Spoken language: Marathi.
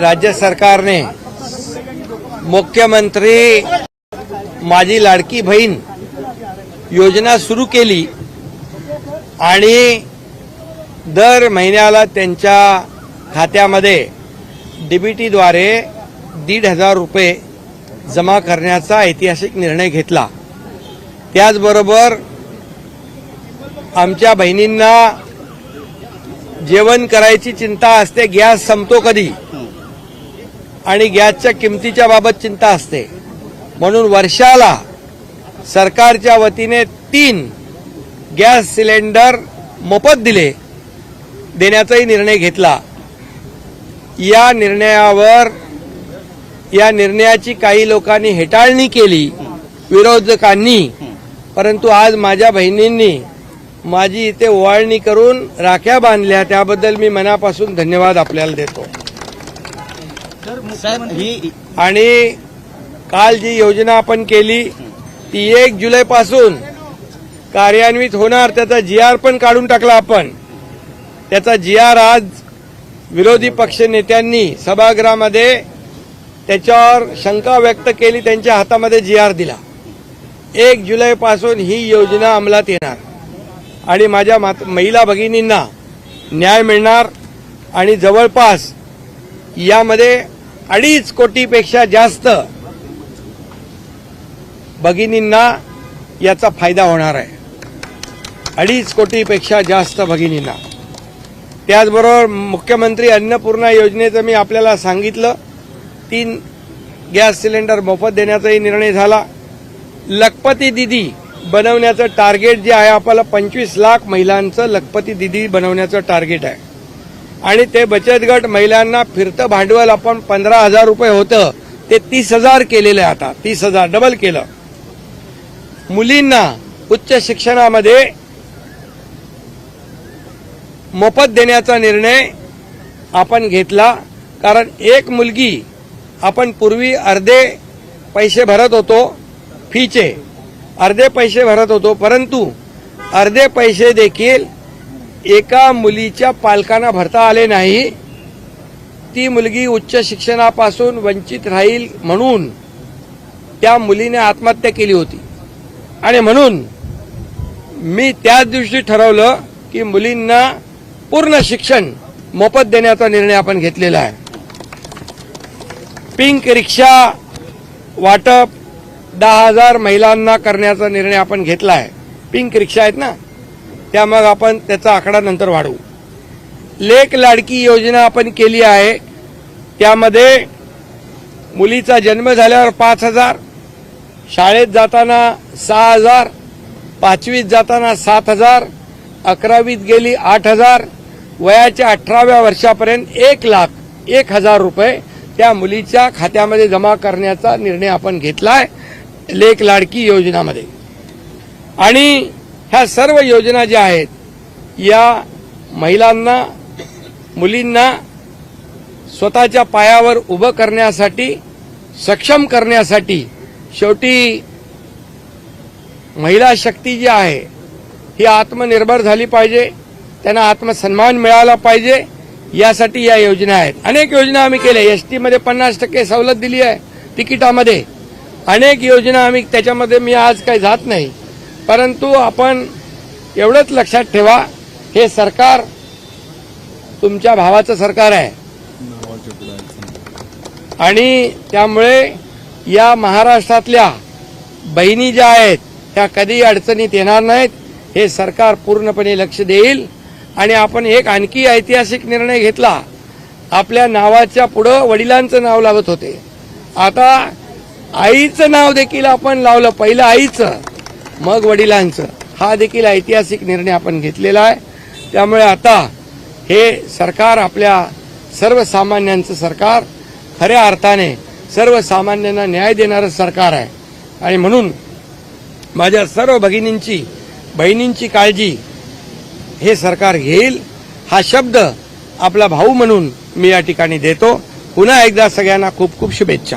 राज्य सरकारने मुख्यमंत्री माझी लाडकी बहीण योजना सुरू केली आणि दर महिन्याला त्यांच्या खात्यामध्ये डीबीटीद्वारे दीड हजार रुपये जमा करण्याचा ऐतिहासिक निर्णय घेतला. त्याचबरोबर आमच्या बहिणींना जेवण करायची चिंता असते गॅस संपतो कधी? आणि गॅसच्या किमतीच्या बाबत चिंता असते. म्हणून वर्षाला सरकारच्या वतीने तीन गॅस सिलेंडर मोफत दिले देण्याचाही निर्णय घेतला. या निर्णयावर या निर्णयाची काही लोकांनी हेटाळणी केली विरोधकांनी. परंतु आज माझ्या बहिणींनी माझी इथे ओवाळणी करून राख्या बांधल्या त्याबद्दल मी मनापासून धन्यवाद आपल्याला देतो. ही आणि काल जी योजना आपण केली ती एक जुलै पासून कार्यान्वित होणार त्याचा जी आर पण काढून टाकला आपण. त्याचा जी आर आज विरोधी पक्ष नेत्यांनी सभागृहामध्ये त्याच्यावर शंका व्यक्त केली त्यांच्या हातामध्ये जी आर दिला. एक जुलै पासून ही योजना अंमलात येणार. आणि माझ्या महिला भगिनींना न्याय मिळणार आणि जवळपास यामध्ये अडीच कोटीपेक्षा जास्त भगिनींना याचा फायदा होणार आहे. अडीच कोटीपेक्षा जास्त भगिनींना. त्याचबरोबर मुख्यमंत्री अन्नपूर्णा योजनेचं मी आपल्याला सांगितलं. तीन गॅस सिलेंडर मोफत देण्याचाही निर्णय झाला. लखपती दिदी बनवण्याचं टार्गेट जे आहे आपल्याला पंचवीस लाख महिलांचं लखपती दिदी बनवण्याचं टार्गेट आहे. आणि ते बचत गट महिलांना फिरतं भांडवल आपण पंधरा हजार रुपये होतं. ते तीस हजार केलेलं आहे आता. तीस हजार डबल केलं. मुलींना उच्च शिक्षणामध्ये मोफत देण्याचा निर्णय आपण घेतला. कारण एक मुलगी आपण पूर्वी अर्धे पैसे भरत होतो फीचे अर्धे पैसे भरत होतो परंतु अर्धे पैसे देखील एका मुलीच्या पालकांना भरता आले नाही. ती मुलगी उच्च शिक्षणापासून वंचित राहील म्हणून त्या मुलीने आत्महत्या केली होती. आणि म्हणून मी त्याच दिवशी ठरवलं की मुलींना पूर्ण शिक्षण मोफत देण्याचा निर्णय आपण घेतलेला आहे. पिंक रिक्षा वाटप दहा हजार महिलांना करण्याचा निर्णय आपण घेतला आहे. पिंक रिक्षा आहेत ना? त्या मग आपण त्याचा आकडा नंतर वाढवू. लेक लाडकी योजना आपण केली आहे. त्यामध्ये मुलीचा जन्म झाल्यावर पाच हजार शाळेत जाताना सहा हजार पाचवीत जाताना सात हजार अकरावीत गेली आठ हजार वयाच्या अठराव्या वर्षापर्यंत एक लाख एक हजार रुपये त्या मुलीच्या खात्यामध्ये जमा करण्याचा निर्णय आपण घेतला आहे लेख लाडकी योजनामध्ये. आणि ह्या सर्व योजना ज्या आहेत या महिलांना मुलींना स्वतःच्या पायावर उभं करण्यासाठी सक्षम करण्यासाठी शेवटी महिला शक्ती जी आहे ही आत्मनिर्भर झाली पाहिजे त्यांना आत्मसन्मान मिळाला पाहिजे यासाठी या योजना आहेत. अनेक योजना आम्ही केल्या. एस टीमध्ये पन्नास टक्के सवलत दिली आहे तिकिटामध्ये. अनेक योजना आम्ही त्याच्यामध्ये मी आज काही जात नाही. परंतु आपण एवढंच लक्षात ठेवा हे सरकार तुमच्या भावाचं सरकार आहे. आणि त्यामुळे या महाराष्ट्रातल्या बहिणी ज्या आहेत त्या कधी अडचणीत येणार नाहीत. हे सरकार पूर्णपणे लक्ष देईल. आणि आपण एक आणखी ऐतिहासिक निर्णय घेतला. आपल्या नावाच्या पुढं वडिलांचं नाव लावत होते. आता आईचं नाव देखील आपण लावलं पहिलं आईचं. मग वडिलांचं. हा देखील ऐतिहासिक निर्णय आपण घेतलेला आहे. त्यामुळे आता हे सरकार आपल्या सर्वसामान्यांचं सरकार खऱ्या अर्थाने सर्वसामान्यांना न्याय देणारं सरकार आहे. आणि म्हणून माझ्या सर्व भगिनींची बहिणींची काळजी हे सरकार घेईल हा शब्द आपला भाऊ म्हणून मी या ठिकाणी देतो. पुन्हा एकदा सगळ्यांना खूप खूप शुभेच्छा.